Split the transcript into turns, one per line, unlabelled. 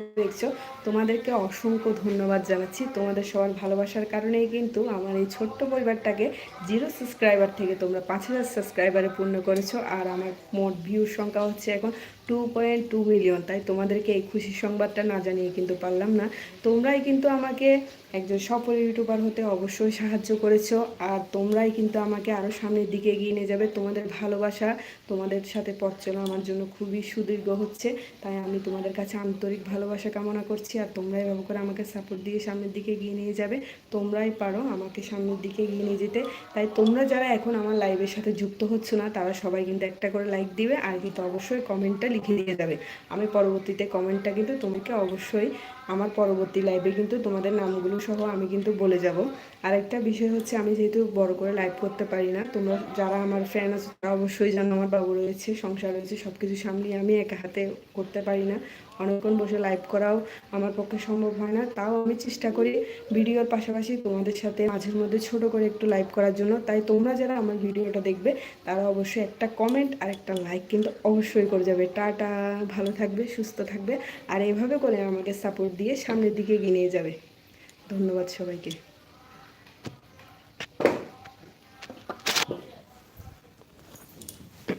দেখছ? তোমাদেরকে অসংখ্য ধন্যবাদ জানাচ্ছি। তোমাদের সবার ভালোবাসার কারণেই কিন্তু আমার এই ছোট্ট পরিবারটাকে জিরো সাবস্ক্রাইবার থেকে তোমরা পাঁচ হাজার সাবস্ক্রাইবারে পূর্ণ করেছ। আর আমার মোট ভিউর সংখ্যা হচ্ছে এখন টু পয়েন্ট টু মিলিয়ন তাই তোমাদেরকে এই খুশির সংবাদটা না জানিয়ে কিন্তু পারলাম না। তোমরাই কিন্তু আমাকে একজন সফল ইউটিউবার হতে অবশ্যই সাহায্য করেছ। আর তোমরাই কিন্তু আমাকে আরও সামনের দিকে এগিয়ে নিয়ে যাবে। তোমাদের ভালোবাসা, তোমাদের সাথে পথ চলা আমার জন্য খুবই সুদীর্ঘ হচ্ছে। তাই আমি তোমাদের কাছে আন্তরিক ভালোবাসা কামনা করছি আর তোমরাই এভাবে করে আমাকে সাপোর্ট দিয়ে সামনের দিকে এগিয়ে নিয়ে যাবে। তোমরাই পারো আমাকে সামনের দিকে এগিয়ে নিয়ে যেতে। তাই তোমরা যারা এখন আমার লাইভের সাথে যুক্ত হচ্ছ না, তারা সবাই কিন্তু একটা করে লাইক দিবে আর কিন্তু অবশ্যই কমেন্টটা লিখে দিয়ে যাবে। আমি পরবর্তীতে কমেন্টটা কিন্তু তোমাকে অবশ্যই আমার পরবর্তী লাইভে কিন্তু তোমাদের নামগুলো সহ আমি কিন্তু বলে যাব। আরেকটা বিষয় হচ্ছে আমি যেহেতু বড় করে লাইভ করতে পারি না, তোমরা যারা আমার ফ্যান আছে তারা অবশ্যই জানো আমার বাবু রয়েছে, সংসার রয়েছে সব কিছু সামলিয়ে আমি একা হাতে করতে পারি না। অনেকক্ষণ বসে লাইভ করাও আমার পক্ষে সম্ভব হয় না। তাও আমি চেষ্টা করি ভিডিওর পাশাপাশি তোমাদের সাথে মাঝের মধ্যে ছোট করে একটু লাইভ করার জন্য। তাই তোমরা যারা আমার ভিডিওটা দেখবে, তারা অবশ্যই একটা কমেন্ট আর একটা লাইক কিন্তু অবশ্যই করে যাবে। টাটা, ভালো থাকবে, সুস্থ থাকবে। আর এভাবে করে আমাকে সাপোর্ট দিয়ে সামনের দিকে এগিয়ে নিয়ে যাবে। ধন্যবাদ সবাইকে।